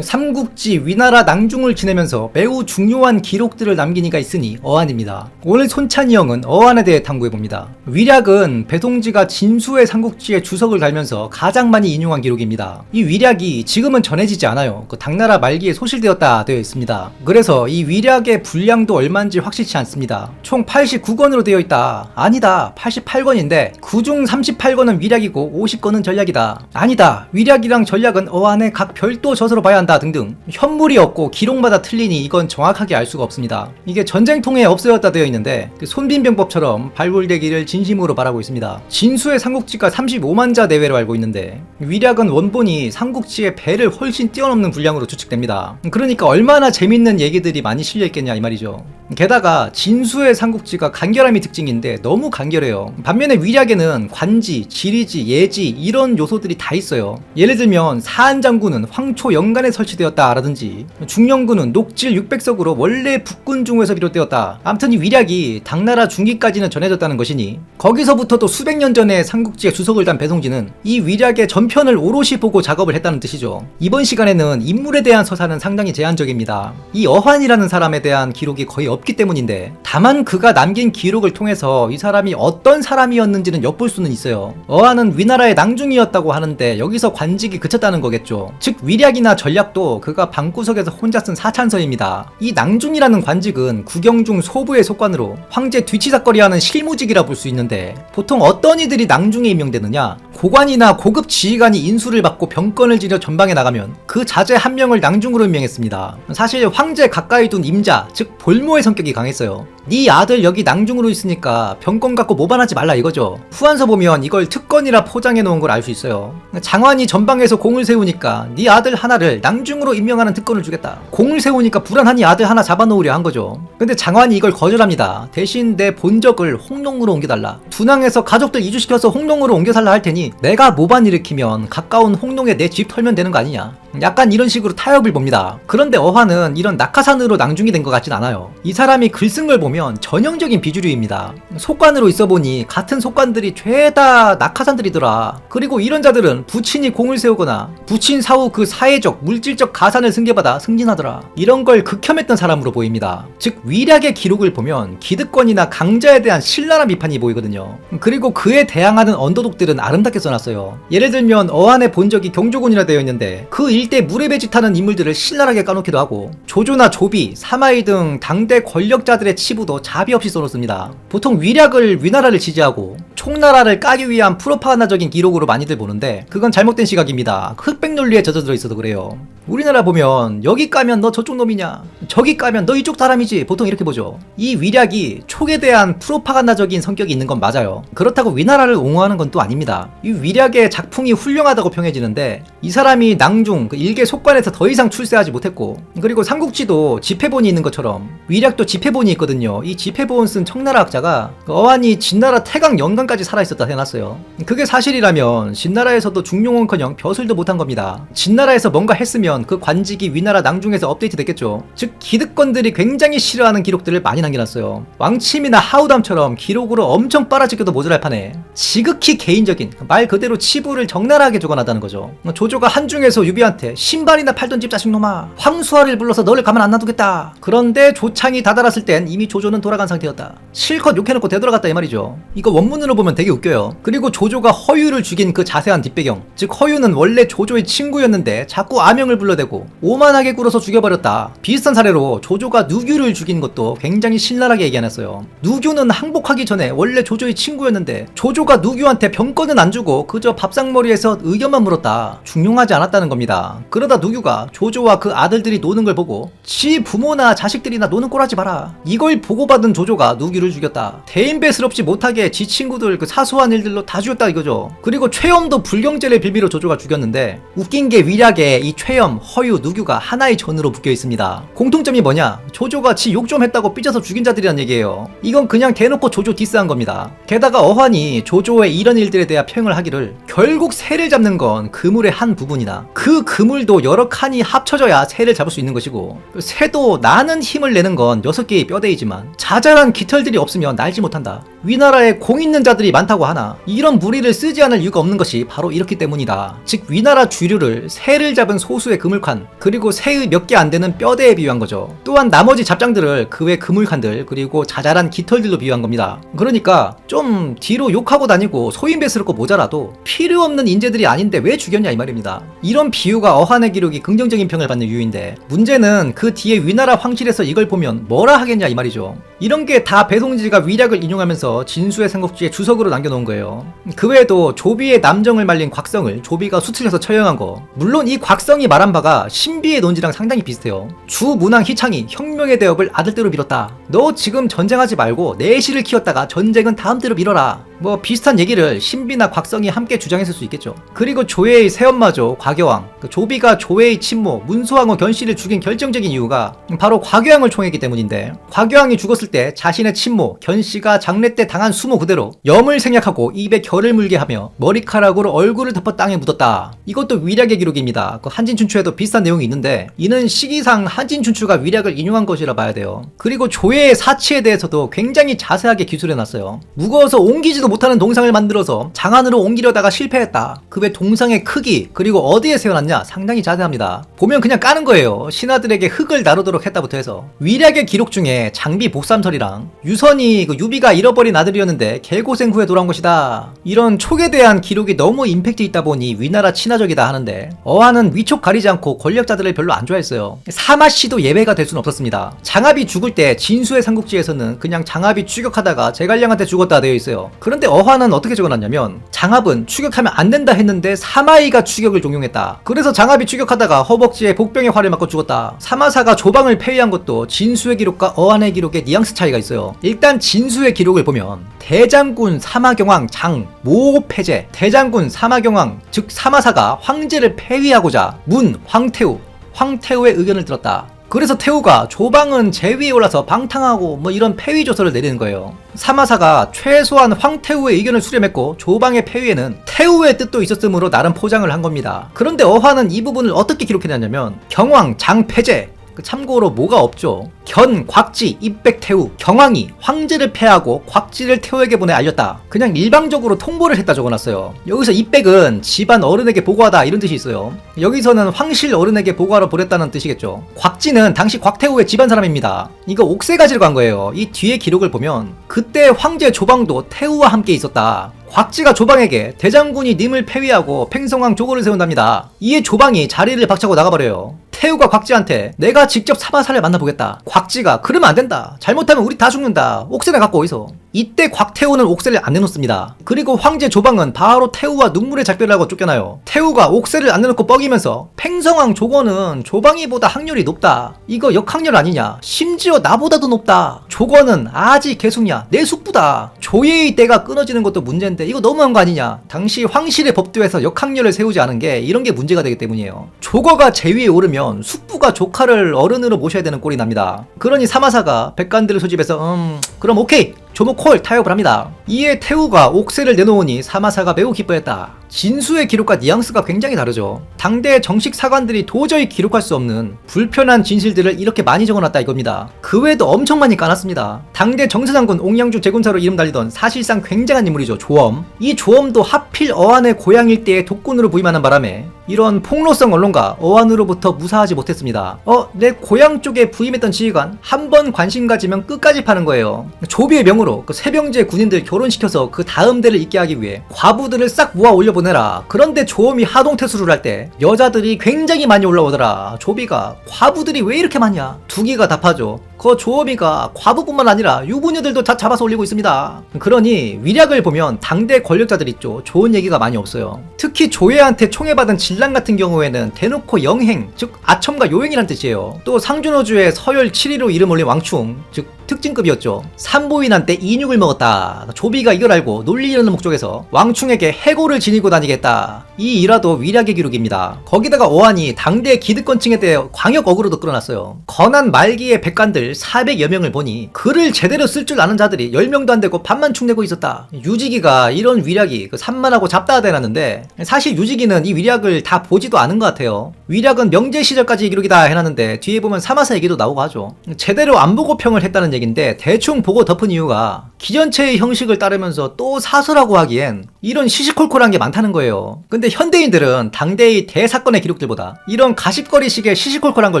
삼국지 위나라 낭중을 지내면서 매우 중요한 기록들을 남긴 이가 있으니 어한입니다. 오늘 손찬이 형은 어한에 대해 탐구해봅니다. 위략은 배송지가 진수의 삼국지에 주석을 달면서 가장 많이 인용한 기록입니다. 이 위략이 지금은 전해지지 않아요. 그 당나라 말기에 소실되었다 되어 있습니다. 그래서 이 위략의 분량도 얼마인지 확실치 않습니다. 총 89권으로 되어 있다. 아니다. 88권인데 그중 38권은 위략이고 50권은 전략이다. 아니다. 위략이랑 전략은 어한의 각 별도 저서로 봐야 한다 등등 현물이 없고 기록마다 틀리니 이건 정확하게 알 수가 없습니다. 이게 전쟁통에 없어졌다 되어 있는데 그 손빈병법처럼 발굴되기를 진심으로 바라고 있습니다. 진수의 삼국지가 35만자 내외로 알고 있는데 위략은 원본이 삼국지의 배를 훨씬 뛰어넘는 분량으로 추측됩니다. 그러니까 얼마나 재밌는 얘기들이 많이 실려 있겠냐 이 말이죠. 게다가 진수의 삼국지가 간결함이 특징인데 너무 간결해요. 반면에 위략에는 관지, 지리지, 예지 이런 요소들이 다 있어요. 예를 들면 사한 장군은 황초 연간에 설치되었다라든지 중령군은 녹질 600석으로 원래 북군 중에서 비롯되었다. 아무튼 이 위략이 당나라 중기까지는 전해졌다는 것이니 거기서부터도 수백 년 전에 삼국지에 주석을 단 배송지는 이 위략의 전편을 오롯이 보고 작업을 했다는 뜻이죠. 이번 시간에는 인물에 대한 서사는 상당히 제한적입니다. 이 어환이라는 사람에 대한 기록이 거의 없기 때문인데 다만 그가 남긴 기록을 통해서 이 사람이 어떤 사람이었는지는 엿볼 수는 있어요. 어한은 위나라의 낭중이었다고 하는데 여기서 관직이 그쳤다는 거겠죠. 즉 위략이나 전략도 그가 방구석에서 혼자 쓴 사찬서입니다. 이 낭중이라는 관직은 국영중 소부의 속관으로 황제 뒤치다거리하는 실무직이라 볼 수 있는데 보통 어떤 이들이 낭중에 임명되느냐 고관이나 고급 지휘관이 인수를 받고 병건을 지려 전방에 나가면 그 자제 한 명을 낭중으로 임명했습니다. 사실 황제 가까이 둔 임자 즉 볼모의 성 격이 강했어요. 네 아들 여기 낭중으로 있으니까 병건 갖고 모반하지 말라 이거죠. 후한서 보면 이걸 특권이라 포장해 놓은 걸 알 수 있어요. 장관이 전방에서 공을 세우니까 네 아들 하나를 낭중으로 임명하는 특권을 주겠다. 공을 세우니까 불안하니 아들 하나 잡아놓으려 한 거죠. 근데 장관이 이걸 거절합니다. 대신 내 본적을 홍농으로 옮겨달라. 둔항에서 가족들 이주시켜서 홍농으로 옮겨살라 할 테니 내가 모반 일으키면 가까운 홍농에 내 집 털면 되는 거 아니냐. 약간 이런 식으로 타협을 봅니다. 그런데 어화는 이런 낙하산으로 낭중이 된 것 같진 않아요. 이 사람이 글 쓴 걸 보면 전형적인 비주류입니다. 속관으로 있어 보니 같은 속관들이 죄다 낙하산들이더라. 그리고 이런 자들은 부친이 공을 세우거나 부친 사후 그 사회적, 물질적 가산을 승계받아 승진하더라. 이런 걸 극혐했던 사람으로 보입니다. 즉 위략의 기록을 보면 기득권이나 강자에 대한 신랄한 비판이 보이거든요. 그리고 그에 대항하는 언더독들은 아름답게 써놨어요. 예를 들면 어한의 본적이 경조군이라 되어 있는데 그 일대 물에 배짓하는 인물들을 신랄하게 까놓기도 하고 조조나 조비, 사마이 등 당대 권력자들의 치부 도 자비 없이 써놓습니다. 보통 위략을 위나라를 지지하고 총나라를 까기 위한 프로파간다적인 기록으로 많이들 보는데 그건 잘못된 시각입니다. 흑백 논리에 젖어들어 있어도 그래요. 우리나라 보면 여기 까면 너 저쪽 놈이냐 저기 까면 너 이쪽 사람이지 보통 이렇게 보죠. 이 위략이 촉에 대한 프로파간다적인 성격이 있는 건 맞아요. 그렇다고 위나라를 옹호하는 건 또 아닙니다. 이 위략의 작품이 훌륭하다고 평해지는데 이 사람이 낭중 그 일개 속관에서 더 이상 출세하지 못했고 그리고 삼국지도 지폐본이 있는 것처럼 위략도 지폐본이 있거든요. 이 지폐본 쓴 청나라 학자가 어안이 진나라 태강 연간까지 살아있었다 해놨어요. 그게 사실이라면 진나라에서도 중용은커녕 벼슬도 못한 겁니다. 진나라에서 뭔가 했으면 그 관직이 위나라 낭중에서 업데이트 됐겠죠. 즉 기득권들이 굉장히 싫어하는 기록들을 많이 남겨놨어요. 왕침이나 하우담처럼 기록으로 엄청 빨아지겨도 모자랄 판에 지극히 개인적인 말 그대로 치부를 적나라하게 적어놨다는 거죠. 조조가 한중에서 유비한테 신발이나 팔던 집 자식놈아 황수아를 불러서 너를 가만 안 놔두겠다. 그런데 조창이 다다랐을 땐 이미 조조는 돌아간 상태였다. 실컷 욕해놓고 되돌아갔다 이 말이죠. 이거 원문으로 보면 되게 웃겨요. 그리고 조조가 허유를 죽인 그 자세한 뒷배경 즉 허유는 원래 조조의 친구였는데 자꾸 아명을 불러대고 오만하게 굴어서 죽여버렸다. 비슷한 사례로 조조가 누규를 죽인 것도 굉장히 신랄하게 얘기해놨어요. 누규는 항복하기 전에 원래 조조의 친구였는데 조조가 누규한테 병권은 안 주고 그저 밥상머리에서 의견만 물었다. 중용하지 않았다는 겁니다. 그러다 누규가 조조와 그 아들들이 노는 걸 보고 지 부모나 자식들이나 노는 꼴하지 마라. 이걸 보고받은 조조가 누규를 죽였다. 대인배스럽지 못하게 지 친구들 그 사소한 일들로 다 죽였다 이거죠. 그리고 최염도 불경죄를 빌미로 조조가 죽였는데 웃긴 게 위략에 이 최 염, 허유, 누규가 하나의 전으로 묶여 있습니다. 공통점이 뭐냐? 조조가 지 욕 좀 했다고 삐져서 죽인 자들이란 얘기예요. 이건 그냥 대놓고 조조 디스한 겁니다. 게다가 어환이 조조의 이런 일들에 대한 평을 하기를 결국 새를 잡는 건 그물의 한 부분이다. 그 그물도 여러 칸이 합쳐져야 새를 잡을 수 있는 것이고 새도 나는 힘을 내는 건 여섯 개의 뼈대이지만 자잘한 깃털들이 없으면 날지 못한다. 위나라에 공 있는 자들 권력자들이 많다고 하나 이런 무리를 쓰지 않을 이유가 없는 것이 바로 이렇기 때문이다. 즉 위나라 주류를 새를 잡은 소수의 그물칸 그리고 새의 몇 개 안 되는 뼈대에 비유한 거죠. 또한 나머지 잡장들을 그 외 그물칸들 그리고 자잘한 깃털들로 비유한 겁니다. 그러니까 좀 뒤로 욕하고 다니고 소인배스럽고 모자라도 필요 없는 인재들이 아닌데 왜 죽였냐 이 말입니다. 이런 비유가 어한의 기록이 긍정적인 평을 받는 이유인데 문제는 그 뒤에 위나라 황실에서 이걸 보면 뭐라 하겠냐 이 말이죠. 이런 게 다 배송지가 위략을 인용하면서 진수의 삼국지에 주석으로 남겨놓은 거예요. 그 외에도 조비의 남정을 말린 곽성을 조비가 수틀려서 처형한 거. 물론 이 곽성이 말한 바가 신비의 논지랑 상당히 비슷해요. 주 문왕 희창이 혁명의 대업을 아들대로 밀었다. 너 지금 전쟁하지 말고 내실을 키웠다가 전쟁은 다음대로 밀어라. 뭐 비슷한 얘기를 신비나 곽성이 함께 주장했을 수 있겠죠. 그리고 조회의 새엄마죠 과교왕. 그 조비가 조회의 친모 문소왕후 견씨를 죽인 결정적인 이유가 바로 과교왕을 총했기 때문인데 과교왕이 죽었을 때 자신의 친모 견씨가 장례 때 당한 수모 그대로 염을 생략하고 입에 결을 물게 하며 머리카락으로 얼굴을 덮어 땅에 묻었다. 이것도 위략의 기록입니다. 그 한진춘추에도 비슷한 내용이 있는데 이는 시기상 한진춘추가 위략을 인용한 것이라 봐야 돼요. 그리고 조회의 사치에 대해서도 굉장히 자세하게 기술해놨어요. 무거워서 옮기지도 못하는 동상을 만들어서 장안으로 옮기려다가 실패했다. 그 외 동상의 크기 그리고 어디에 세워놨냐 상당히 자세합니다. 보면 그냥 까는 거예요. 신하들에게 흙을 나르도록 했다부터 해서 위략의 기록 중에 장비 복삼설이랑 유선이 그 유비가 잃어버린 아들이었는데 개고생 후에 돌아온 것이다. 이런 촉에 대한 기록이 너무 임팩트 있다 보니 위나라 친화적이다 하는데 어한은 위촉 가리지 않고 권력자들을 별로 안 좋아했어요. 사마씨도 예외가 될 수는 없었습니다. 장합이 죽을 때 진수의 삼국지에서는 그냥 장합이 추격하다가 제갈량한테 죽었다 되어 있어요. 데 어한은 어떻게 적어놨냐면 장합은 추격하면 안 된다 했는데 사마이가 추격을 종용했다. 그래서 장합이 추격하다가 허벅지에 복병의 활을 맞고 죽었다. 사마사가 조방을 폐위한 것도 진수의 기록과 어한의 기록에 뉘앙스 차이가 있어요. 일단 진수의 기록을 보면 대장군 사마경왕 장 모패제 대장군 사마경왕 즉 사마사가 황제를 폐위하고자 문 황태우 황태우의 의견을 들었다. 그래서 태우가 조방은 제위에 올라서 방탕하고 뭐 이런 폐위 조서를 내리는 거예요. 사마사가 최소한 황태우의 의견을 수렴했고 조방의 폐위에는 태우의 뜻도 있었으므로 나름 포장을 한 겁니다. 그런데 어화는 이 부분을 어떻게 기록해놨냐면 경왕 장패제 그 참고로 뭐가 없죠. 견, 곽지, 입백, 태우, 경왕이 황제를 패하고 곽지를 태우에게 보내 알렸다. 그냥 일방적으로 통보를 했다 적어놨어요. 여기서 입백은 집안 어른에게 보고하다 이런 뜻이 있어요. 여기서는 황실 어른에게 보고하러 보냈다는 뜻이겠죠. 곽지는 당시 곽태우의 집안 사람입니다. 이거 옥새 가지러 간 거예요. 이 뒤에 기록을 보면 그때 황제 조방도 태우와 함께 있었다. 곽지가 조방에게 대장군이 님을 폐위하고 팽성왕 조고를 세운답니다. 이에 조방이 자리를 박차고 나가버려요. 태우가 곽지한테 내가 직접 사마사를 만나보겠다. 곽지가 그러면 안 된다. 잘못하면 우리 다 죽는다. 옥새를 갖고 어디서? 이때 곽태우는 옥새를 안 내놓습니다. 그리고 황제 조방은 바로 태우와 눈물의 작별을 하고 쫓겨나요. 태우가 옥새를 안 내놓고 뻐기면서 팽성왕 조건은 조방이보다 학렬이 높다. 이거 역학렬 아니냐? 심지어 나보다도 높다. 조건은 아직 개숙냐? 내 숙부다. 조예의 때가 끊어지는 것도 문제인데 이거 너무한 거 아니냐? 당시 황실의 법도에서 역학렬을 세우지 않은 게 이런 게 문제가 되기 때문이에요. 조거가 제위에 오르면 숙부가 조카를 어른으로 모셔야 되는 꼴이 납니다. 그러니 사마사가 백관들을 소집해서 음 그럼 오케이 조모 콜 타협을 합니다. 이에 태우가 옥새를 내놓으니 사마사가 매우 기뻐했다. 진수의 기록과 뉘앙스가 굉장히 다르죠. 당대 정식 사관들이 도저히 기록할 수 없는 불편한 진실들을 이렇게 많이 적어놨다 이겁니다. 그 외에도 엄청 많이 까놨습니다. 당대 정사장군 옥양주 제군사로 이름 달리던 사실상 굉장한 인물이죠. 조엄. 이 조엄도 하필 어한의 고향 일대에 독군으로 부임하는 바람에 이런 폭로성 언론과 어한으로부터 무사하지 못했습니다. 어, 내 고향 쪽에 부임했던 지휘관 한 번 관심 가지면 끝까지 파는 거예요. 조비의 명으로 그 세병제 군인들 결혼시켜서 그 다음 대를 잇게 하기 위해 과부들을 싹 모아 올려보 내라. 그런데 조엄이 하동 태수를 할 때 여자들이 굉장히 많이 올라오더라. 조비가 과부들이 왜 이렇게 많냐? 두기가 답하죠. 그 조엄이가 과부뿐만 아니라 유부녀들도 다 잡아서 올리고 있습니다. 그러니 위략을 보면 당대 권력자들 있죠. 좋은 얘기가 많이 없어요. 특히 조예한테 총애받은 진랑 같은 경우에는 대놓고 영행, 즉 아첨과 요행이란 뜻이에요. 또 상준호주의 서열 7위로 이름 올린 왕충, 즉 특진급이었죠. 산보인한테 인육을 먹었다. 조비가 이걸 알고 놀리려는 목적에서 왕충에게 해고를 지니고 다니겠다. 이 일화도 위략의 기록입니다. 거기다가 어한이 당대 기득권층에 대해 광역 어그로도 끌어놨어요. 건한 말기의 백관들 400여 명을 보니 글을 제대로 쓸 줄 아는 자들이 10명도 안 되고 반만 축내고 있었다. 유지기가 이런 위략이 그 산만하고 잡다하다 해놨는데 사실 유지기는 이 위략을 다 보지도 않은 것 같아요. 위략은 명제 시절까지 기록이다 해놨는데 뒤에 보면 사마사 얘기도 나오고 하죠. 제대로 안 보고 평을 했다는 얘긴데 대충 보고 덮은 이유가 기전체의 형식을 따르면서 또 사서라고 하기엔 이런 시시콜콜한 게 많다는 거예요. 근데 현대인들은 당대의 대사건의 기록들보다 이런 가십거리식의 시시콜콜한 걸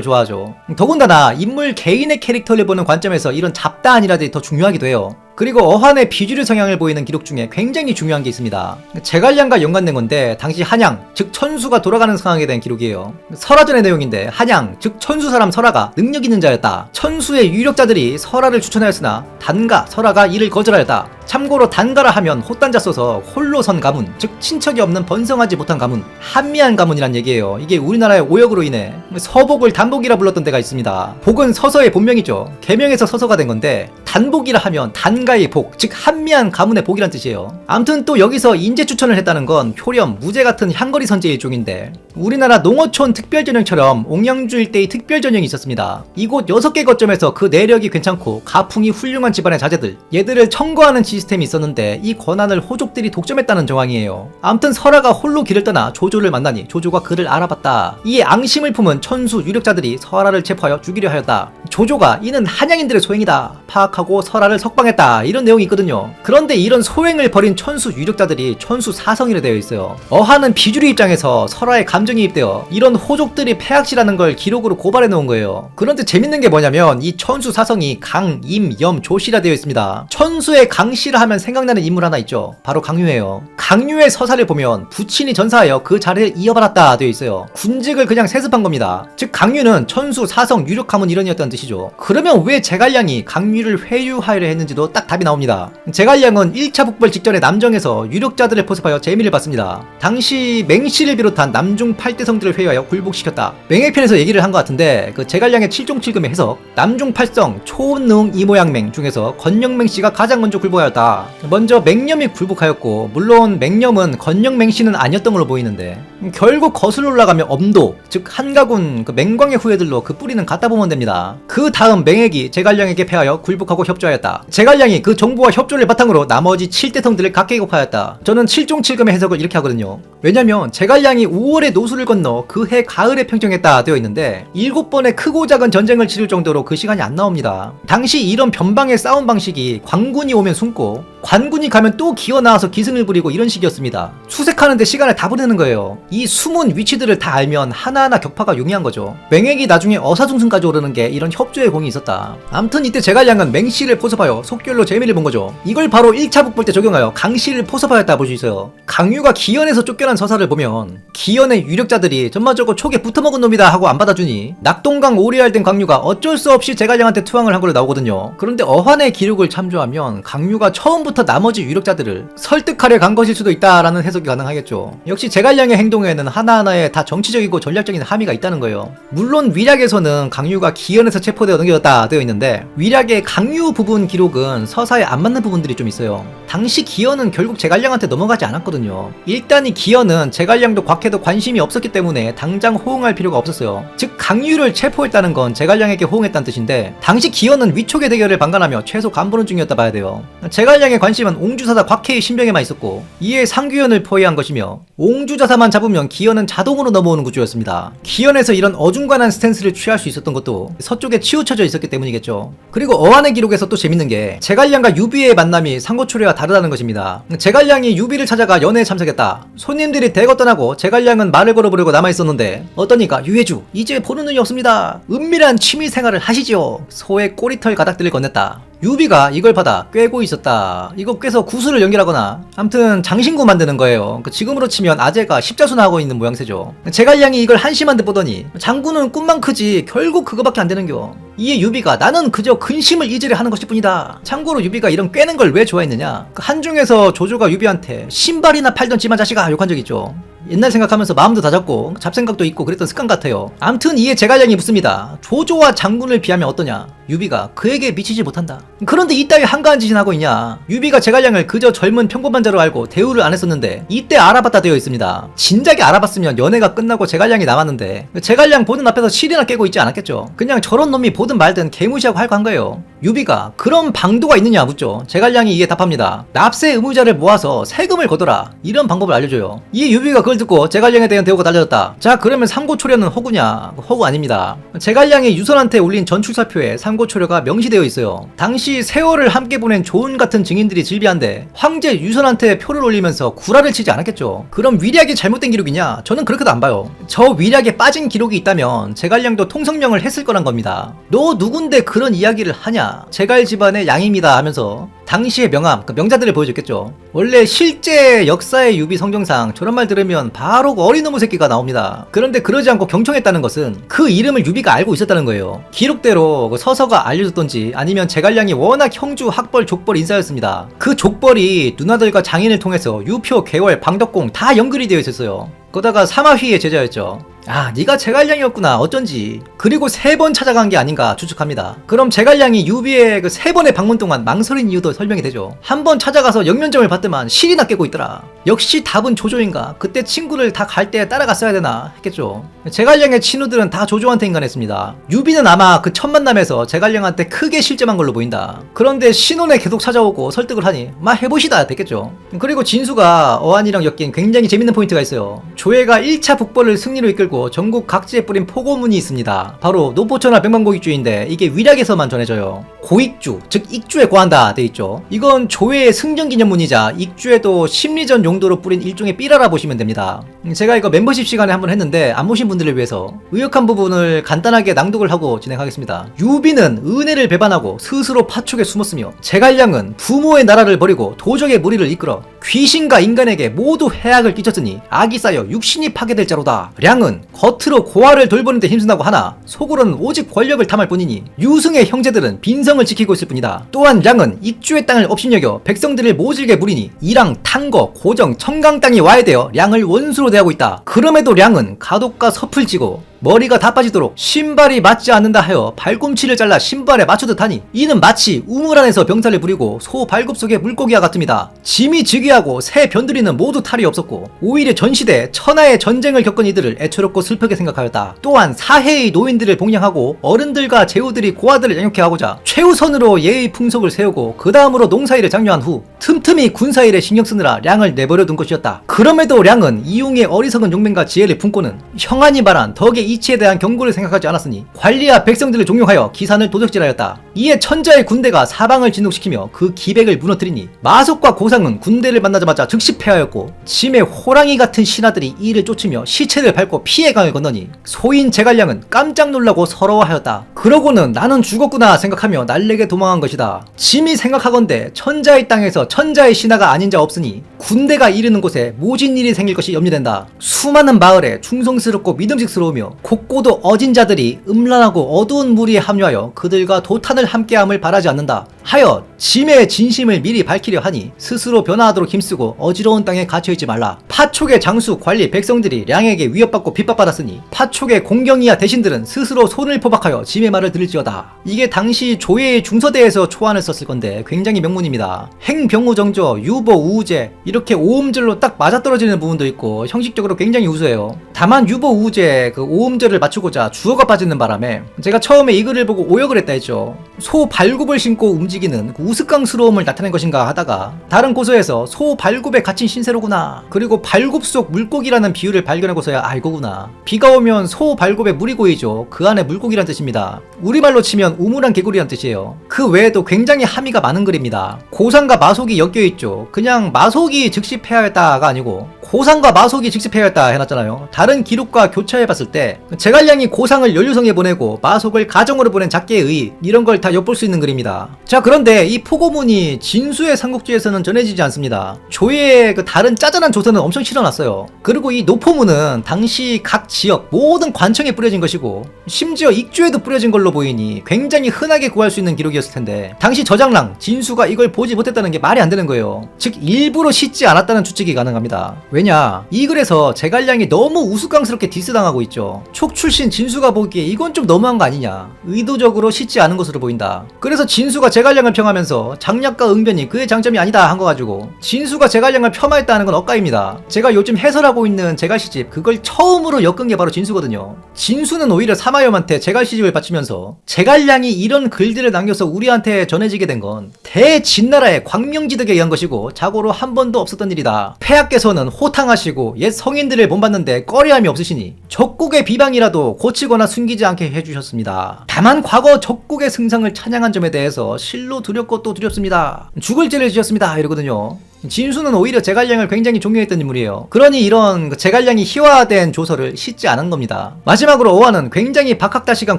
좋아하죠. 더군다나 인물 개인의 캐릭터를 보는 관점에서 이런 잡다한 일화들이 더 중요하기도 해요. 그리고 어한의 비주류 성향을 보이는 기록 중에 굉장히 중요한 게 있습니다. 제갈량과 연관된 건데 당시 한양, 즉 천수가 돌아가는 상황에 대한 기록이에요. 설화전의 내용인데 한양, 즉 천수 사람 설화가 능력 있는 자였다. 천수의 유력자들이 설화를 추천하였으나 단가, 설화가 이를 거절하였다. 참고로 단가라 하면 호단자 써서 홀로 선 가문, 즉 친척이 없는 번성하지 못한 가문, 한미한 가문이란 얘기예요. 이게 우리나라의 오역으로 인해 서복을 단복이라 불렀던 데가 있습니다. 복은 서서의 본명이죠. 개명에서 서서가 된 건데 단복이라 하면 단가의 복, 즉 한미한 가문의 복이란 뜻이에요. 암튼 또 여기서 인재 추천을 했다는 건 효렴, 무제 같은 향거리 선제 일종인데 우리나라 농어촌 특별전형처럼 옥량주 일대의 특별전형이 있었습니다. 이곳 6개 거점에서 그 내력이 괜찮고 가풍이 훌륭한 집안의 자제들, 얘들을 청구하는 시스템이 있었는데 이 권한을 호족들이 독점했다는 정황이에요. 암튼 설아가 홀로 길을 떠나 조조를 만나니 조조가 그를 알아봤다. 이에 앙심을 품은 천수 유력자들이 설아를 체포하여 죽이려 하였다. 조조가 이는 한양인들의 소행이다. 파악하고 설아를 석방했다. 이런 내용이 있거든요. 그런데 이런 소행을 벌인 천수 유력자들이 천수 사성이라 되어 있어요. 어하는 비주류 입장에서 설아의 감정이입되어 이런 호족들이 폐악시라는 걸 기록으로 고발해 놓은 거예요. 그런데 재밌는 게 뭐냐면 이 천수 사성이 강, 임, 염, 조씨라 되어 있습니다. 천수의 강씨라 하면 생각나는 인물 하나 있죠. 바로 강유예요. 강유의 서사를 보면 부친이 전사하여 그 자리를 이어받았다 되어 있어요. 군직을 그냥 세습한 겁니다. 즉 강유는 천수, 사성, 유력 가문 이런이었다는 뜻 이죠. 그러면 왜 제갈량이 강유를 회유하려 했는지도 딱 답이 나옵니다. 제갈량은 1차 북벌 직전에 남정에서 유력자들을 포섭하여 재미를 봤습니다. 당시 맹씨를 비롯한 남중 8대 성들을 회유하여 굴복시켰다. 맹해편에서 얘기를 한 것 같은데 그 제갈량의 7종 7금의 해석 남중 8성 초능 이모양맹 중에서 건영맹 씨가 가장 먼저 굴복하였다. 먼저 맹념이 굴복하였고 물론 맹념은 건영맹 씨는 아니었던 걸로 보이는데 결국 거슬러 올라가면 엄도 즉 한가군 그 맹광의 후예들로 그 뿌리는 갖다 보면 됩니다. 그 다음 맹액이 제갈량에게 패하여 굴복하고 협조하였다. 제갈량이 그 정보와 협조를 바탕으로 나머지 7대 성들을 각계급하였다. 저는 7종 7금의 해석을 이렇게 하거든요. 왜냐면 제갈량이 5월에 노수를 건너 그 해 가을에 평정했다 되어 있는데 7번의 크고 작은 전쟁을 치를 정도로 그 시간이 안 나옵니다. 당시 이런 변방의 싸움 방식이 광군이 오면 숨고 관군이 가면 또 기어 나와서 기승을 부리고 이런 식이었습니다. 수색하는데 시간을 다 보내는 거예요. 이 숨은 위치들을 다 알면 하나하나 격파가 용이한 거죠. 맹액이 나중에 어사중승까지 오르는 게 이런 협조의 공이 있었다. 암튼 이때 제갈량은 맹씨를 포섭하여 속결로 재미를 본 거죠. 이걸 바로 1차 북벌 때 적용하여 강씨를 포섭하였다 볼 수 있어요. 강유가 기현에서 쫓겨난 서사를 보면 기현의 유력자들이 전반적으로 촉에 붙어먹은 놈이다 하고 안 받아주니 낙동강 오리알 된 강유가 어쩔 수 없이 제갈량한테 투항을 한 걸로 나오거든요. 그런데 어환의 기록을 참조하면 강유가 처음부터 나머지 유력자들을 설득하려 간 것일 수도 있다라는 해석이 가능하겠죠. 역시 제갈량의 행동에는 하나하나에 다 정치적이고 전략적인 함의가 있다는 거예요. 물론 위략에서는 강유가 기현에서 체포되어 넘겨졌다 되어 있는데 위략의 강유 부분 기록은 서사에 안 맞는 부분들이 좀 있어요. 당시 기현은 결국 제갈량한테 넘어가지 않았거든요. 일단 이 기현은 제갈량도 곽해도 관심이 없었기 때문에 당장 호응할 필요가 없었어요. 즉 강유를 체포했다는 건 제갈량에게 호응했다는 뜻인데 당시 기현은 위촉의 대결을 방관하며 최소 간보는 중이었다 봐야 돼요. 제갈량의 관심은 옹주사다 곽해의 신병에만 있었고 이에 상규현을 포위한 것이며 옹주자사만 잡으면 기현은 자동으로 넘어오는 구조였습니다. 기현에서 이런 어중간한 스탠스를 취할 수 있었던 것도 서쪽에 치우쳐져 있었기 때문이겠죠. 그리고 어안의 기록에서 또 재밌는 게 제갈량과 유비의 만남이 상고초래와 다르다는 것입니다. 제갈량이 유비를 찾아가 연애에 참석했다. 손님들이 대거 떠나고 제갈량은 말을 걸어보려고 남아있었는데 어떠니까 유해주 이제 보는 눈이 없습니다. 은밀한 취미 생활을 하시죠. 소의 꼬리털 가닥들을 건넸다. 유비가 이걸 받아 꿰고 있었다. 이거 꿰서 구슬을 연결하거나 암튼 장신구 만드는 거예요. 그 지금으로 치면 아재가 십자수나 하고 있는 모양새죠. 제갈량이 이걸 한심한 듯 보더니 장군은 꿈만 크지 결국 그거밖에 안 되는겨. 이에 유비가 나는 그저 근심을 잊으려 하는 것일 뿐이다. 참고로 유비가 이런 꿰는 걸 왜 좋아했느냐? 그 한중에서 조조가 유비한테 신발이나 팔던 찌만 자식아 욕한 적 있죠. 옛날 생각하면서 마음도 다잡고 잡생각도 있고 그랬던 습관 같아요. 암튼 이에 제갈량이 묻습니다. 조조와 장군을 비하면 어떠냐? 유비가 그에게 미치지 못한다. 그런데 이따위 한가한 짓을 하고 있냐? 유비가 제갈량을 그저 젊은 평범한 자로 알고 대우를 안 했었는데 이때 알아봤다 되어 있습니다. 진작에 알아봤으면 연애가 끝나고 제갈량이 남았는데 제갈량 보는 앞에서 실이나 깨고 있지 않았겠죠. 그냥 저런 놈이 보든 말든 개무시하고 할거한 거예요. 유비가 그런 방도가 있느냐 묻죠. 제갈량이 이에 답합니다. 납세 의무자를 모아서 세금을 걷어라. 이런 방법을 알려줘요. 이에 유비가 그걸 듣고 제갈량에 대한 대우가 달라졌다. 자 그러면 상고초려는 허구냐? 허구 아닙니다. 제갈량이 유선한테 올린 전출사표에 상 상고초려가 명시되어 있어요. 당시 세월을 함께 보낸 조은 같은 증인들이 질비한데 황제 유선한테 표를 올리면서 구라를 치지 않았겠죠. 그럼 위략이 잘못된 기록이냐? 저는 그렇게도 안 봐요. 저 위략에 빠진 기록이 있다면 제갈량도 통성명을 했을 거란 겁니다. 너 누군데 그런 이야기를 하냐? 제갈 집안의 양입니다 하면서 당시의 명함, 그 명자들을 보여줬겠죠. 원래 실제 역사의 유비 성경상 저런 말 들으면 바로 어린 놈의 새끼가 나옵니다. 그런데 그러지 않고 경청했다는 것은 그 이름을 유비가 알고 있었다는 거예요. 기록대로 그 서서가 알려줬던지 아니면 제갈량이 워낙 형주 학벌 족벌 인사였습니다. 그 족벌이 누나들과 장인을 통해서 유표, 개월, 방덕공 다 연결이 되어 있었어요. 거다가 사마휘의 제자였죠. 아, 네가 제갈량이었구나. 어쩐지. 그리고 세 번 찾아간 게 아닌가 추측합니다. 그럼 제갈량이 유비의 그 세 번의 방문 동안 망설인 이유도 설명이 되죠. 한 번 찾아가서 영면점을 받더만 실이나 깨고 있더라. 역시 답은 조조인가? 그때 친구를 다 갈 때 따라갔어야 되나 했겠죠. 제갈량의 친구들은 다 조조한테 인간했습니다. 유비는 아마 그 첫 만남에서 제갈량한테 크게 실점한 걸로 보인다. 그런데 신혼에 계속 찾아오고 설득을 하니 막 해보시다 됐겠죠. 그리고 진수가 어안이랑 엮인 굉장히 재밌는 포인트가 있어요. 조회가 1차 북벌을 승리로 이끌고 전국 각지에 뿌린 포고문이 있습니다. 바로 노포천하 백만고익주인데 이게 위략에서만 전해져요. 고익주, 즉 익주에 고한다 돼 있죠. 이건 조회의 승전기념문이자 익주에도 심리전 용도로 뿌린 일종의 삐라라 보시면 됩니다. 음, 제가 이거 멤버십 시간에 한번 했는데 안 보신 분들을 위해서 의역한 부분을 간단하게 낭독을 하고 진행하겠습니다. 유비는 은혜를 배반하고 스스로 파촉에 숨었으며 제갈량은 부모의 나라를 버리고 도적의 무리를 이끌어 귀신과 인간에게 모두 해악을 끼쳤으니 악이 쌓여 육신이 파괴될 자로다. 량은 겉으로 고아를 돌보는 데 힘쓴다고 하나 속으로는 오직 권력을 탐할 뿐이니 유승의 형제들은 빈성을 지키고 있을 뿐이다. 또한 량은 익주의 땅을 업신여겨 백성들을 모질게 부리니 이랑 탄거 고정 청강 땅이 와해되어 량을 원수로 대하고 있다. 그럼에도 량은 가독과 섭을 지고 머리가 다 빠지도록 신발이 맞지 않는다 하여 발꿈치를 잘라 신발에 맞추듯 하니 이는 마치 우물 안에서 병사를 부리고 소 발굽 속의 물고기와 같습니다. 짐이 즉위하고 새 변두리는 모두 탈이 없었고 오히려 전시대 천하의 전쟁을 겪은 이들을 애처롭고 슬프게 생각하였다. 또한 사해의 노인들을 봉양하고 어른들과 제후들이 고아들을 양육해 하고자 최우선으로 예의 풍속을 세우고 그 다음으로 농사일을 장려한 후 틈틈이 군사일에 신경 쓰느라 량을 내버려 둔 것이었다. 그럼에도 량은 이용의 어리석은 용맹과 지혜를 품고는 형한이 말한 덕의 이 치에 대한 경고를 생각하지 않았으니 관리와 백성들을 종용하여 기산을 도적질하였다. 이에 천자의 군대가 사방을 진동시키며 그 기백을 무너뜨리니 마속과 고상은 군대를 만나자마자 즉시 패하였고 짐의 호랑이 같은 신하들이 이를 쫓으며 시체를 밟고 피해 강을 건너니 소인 제갈량은 깜짝 놀라고 서러워하였다. 그러고는 나는 죽었구나 생각하며 날래게 도망한 것이다. 짐이 생각하건대 천자의 땅에서 천자의 신하가 아닌 자 없으니 군대가 이르는 곳에 모진 일이 생길 것이 염려된다. 수많은 마을에 충성스럽고 믿음직스러우며 곳곳도 어진 자들이 음란하고 어두운 무리에 합류하여 그들과 도탄을 함께함을 바라지 않는다. 하여 짐의 진심을 미리 밝히려 하니 스스로 변화하도록 힘쓰고 어지러운 땅에 갇혀있지 말라. 파촉의 장수, 관리, 백성들이 량에게 위협받고 핍박받았으니 파촉의 공경이야 대신들은 스스로 손을 포박하여 짐의 말을 들을지어다. 이게 당시 조예의 중서대에서 초안을 썼을 건데 굉장히 명문입니다. 행병우정조, 유보, 우우제 이렇게 오음절로 딱 맞아떨어지는 부분도 있고 형식적으로 굉장히 우수해요. 다만 유보, 우우제 그 오음 절을 맞추고자 주어가 빠지는 바람에 제가 처음에 이 글을 보고 오역을 했다 했죠. 소 발굽을 신고 움직이는 그 우스꽝스러움을 나타낸 것인가 하다가 다른 고서에서 소 발굽에 갇힌 신세로구나. 그리고 발굽 속 물고기라는 비유를 발견하고서야 아 이거구나. 비가 오면 소 발굽에 물이 고이죠. 그 안에 물고기란 뜻입니다. 우리말로 치면 우물한 개구리란 뜻이에요. 그 외에도 굉장히 함의가 많은 글입니다. 고상과 마속이 엮여 있죠. 그냥 마속이 즉시 폐하였다가 아니고 고상과 마속이 즉시 폐하였다 해놨잖아요. 다른 기록과 교차해봤을 때 제갈량이 고상을 연류성에 보내고 마속을 가정으로 보낸 작계의 이런 걸 다 엿볼 수 있는 글입니다. 자 그런데 이 포고문이 진수의 삼국지에서는 전해지지 않습니다. 조예의 그 다른 짜잘한 조서는 엄청 실어놨어요. 그리고 이 노포문은 당시 각 지역 모든 관청에 뿌려진 것이고 심지어 익주에도 뿌려진 걸로 보이니 굉장히 흔하게 구할 수 있는 기록이었을 텐데 당시 저장랑 진수가 이걸 보지 못했다는 게 말이 안 되는 거예요. 즉 일부러 씻지 않았다는 추측이 가능합니다. 왜냐 이 글에서 제갈량이 너무 우스꽝스럽게 디스당하고 있죠. 촉 출신 진수가 보기에 이건 좀 너무한 거 아니냐. 의도적으로 씻지 않은 것으로 보인다. 그래서 진수가 제갈량을 평하면서 장략과 응변이 그의 장점이 아니다 한 거 가지고 진수가 제갈량을 폄하했다는 건 엇가입니다. 제가 요즘 해설하고 있는 제갈시집 그걸 처음으로 엮은 게 바로 진수거든요. 진수는 오히려 사마염한테 제갈시집을 바치면서 남겨서 제갈량이 이런 글들을 남겨서 우리한테 전해지게 된 건 대진나라의 광명지덕에 의한 것이고 자고로 한 번도 없었던 일이다. 폐하께서는 호탕하시고 옛 성인들을 본봤는데 꺼려함이 없으시니 적국의 비방이라도 고치거나 숨기지 않게 해주셨습니다. 다만 과거 적국의 승상을 찬양한 점에 대해서 실로 두렵고 또 두렵습니다. 죽을 죄를 지었습니다. 이러거든요. 진수는 오히려 제갈량을 굉장히 존경했던 인물이에요. 그러니 이런 그 제갈량이 희화화된 조서를 싣지 않은 겁니다. 마지막으로 오한은 굉장히 박학다식한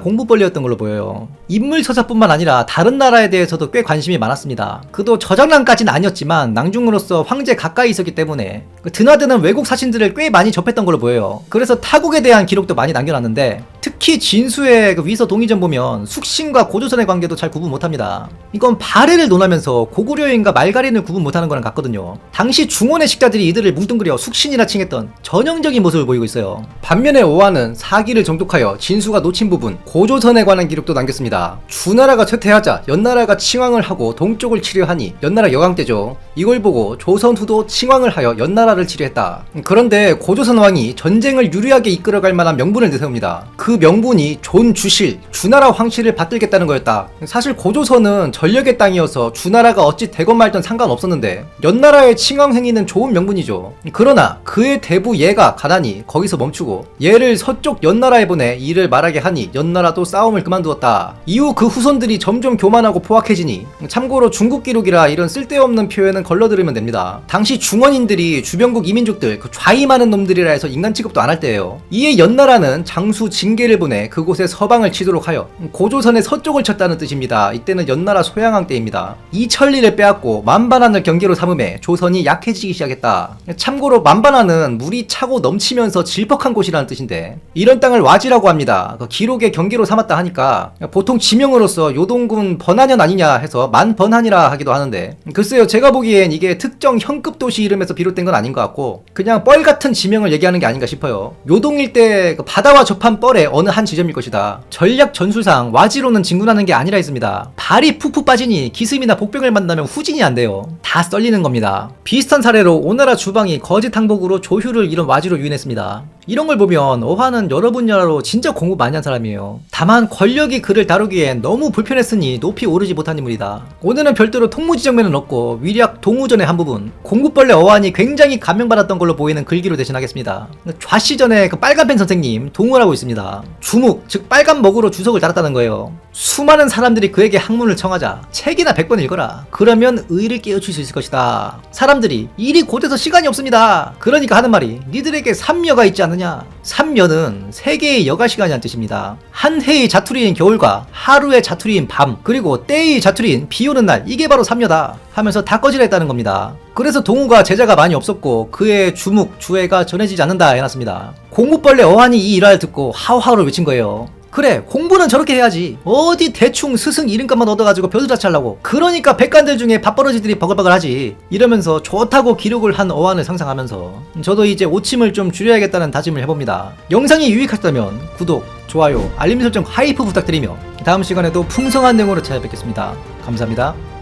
공부벌레였던 걸로 보여요. 인물 서사뿐만 아니라 다른 나라에 대해서도 꽤 관심이 많았습니다. 그도 저장난까지는 아니었지만 낭중으로서 황제 가까이 있었기 때문에 그 드나드는 외국 사신들을 꽤 많이 접했던 걸로 보여요. 그래서 타국에 대한 기록도 많이 남겨놨는데 특히 진수의 그 위서 동의전 보면 숙신과 고조선의 관계도 잘 구분 못합니다. 이건 발해를 논하면서 고구려인과 말가린을 구분 못하는 거랑 같거든요. 당시 중원의 식자들이 이들을 뭉뚱그려 숙신이라 칭했던 전형적인 모습을 보이고 있어요. 반면에 오한은 사기를 정독하여 진수가 놓친 부분 고조선에 관한 기록도 남겼습니다. 주나라가 쇠퇴하자 연나라가 칭왕을 하고 동쪽을 치료하니 연나라 여강 때죠. 이걸 보고 조선 후도 칭왕을 하여 연나라를 치료했다. 그런데 고조선 왕이 전쟁을 유리하게 이끌어갈 만한 명분을 내세웁니다. 그 명분이 존 주실 주나라 황실을 받들겠다는 거였다. 사실 고조선은 전력의 땅이어서 주나라가 어찌 되건 말든 상관없었는데 연나라의 칭왕 행위는 좋은 명분이죠. 그러나 그의 대부 얘가 가다니 거기서 멈추고 얘를 서쪽 연나라에 보내 이를 말하게 하니 연나라도 싸움을 그만두었다. 이후 그 후손들이 점점 교만하고 포악해지니 참고로 중국 기록이라 이런 쓸데없는 표현은 걸러들으면 됩니다. 당시 중원인들이 주변국 이민족들 그 좌임하는 놈들이라 해서 인간 취급도 안 할 때예요. 이에 연나라는 장수 징계 를 보내 그곳에 서방을 치도록 하여 고조선의 서쪽을 쳤다는 뜻입니다. 이때는 연나라 소양왕 때입니다. 이 천리를 빼앗고 만반한을 경계로 삼음에 조선이 약해지기 시작했다. 참고로 만반한은 물이 차고 넘치면서 질퍽한 곳이라는 뜻인데 이런 땅을 와지라고 합니다. 그 기록의 경계로 삼았다 하니까 보통 지명으로서 요동군 번한현 아니냐 해서 만번한이라 하기도 하는데 글쎄요 제가 보기엔 이게 특정 현급 도시 이름에서 비롯된 건 아닌 것 같고 그냥 뻘 같은 지명을 얘기하는 게 아닌가 싶어요. 요동 일대 그 바다와 접한 뻘의 어느 한 지점일 것이다. 전략 전술상 와지로는 진군하는 게 아니라 있습니다. 발이 푹푹 빠지니 기습이나 복병을 만나면 후진이 안 돼요. 다 썰리는 겁니다. 비슷한 사례로 오나라 주방이 거짓 항복으로 조휴를 이런 와지로 유인했습니다. 이런 걸 보면 어화는 여러 분야로 진짜 공부 많이 한 사람이에요. 다만 권력이 그를 다루기엔 너무 불편했으니 높이 오르지 못한 인물이다. 오늘은 별도로 통무지정면은 없고 위략 동우전의 한 부분 공부벌레 어환이 굉장히 감명받았던 걸로 보이는 글귀로 대신하겠습니다. 좌시전에 그 빨간펜 선생님 동우라고 있습니다. 주묵 즉 빨간 먹으로 주석을 달았다는 거예요. 수많은 사람들이 그에게 학문을 청하자 책이나 100번 읽어라. 그러면 의를 깨우칠 수 있을 것이다. 사람들이 일이 곧해서 시간이 없습니다. 그러니까 하는 말이 니들에게 삼여가 있지 않느냐. 삼여는 세 개의 여가 시간이란 뜻입니다. 한 해의 자투리인 겨울과 하루의 자투리인 밤 그리고 때의 자투리인 비 오는 날 이게 바로 삼여다 하면서 다 꺼지랬다는 겁니다. 그래서 동우가 제자가 많이 없었고 그의 주묵 주애가 전해지지 않는다 해놨습니다. 공부벌레 어한이 이 일화를 듣고 하우하우를 외친 거예요. 그래 공부는 저렇게 해야지. 어디 대충 스승 이름값만 얻어가지고 벼슬자치 하려고. 그러니까 백관들 중에 밥버러지들이 버글버글하지. 이러면서 좋다고 기록을 한 어안을 상상하면서 저도 이제 오침을 좀 줄여야겠다는 다짐을 해봅니다. 영상이 유익하셨다면 구독, 좋아요, 알림 설정 하이프 부탁드리며 다음 시간에도 풍성한 내용으로 찾아뵙겠습니다. 감사합니다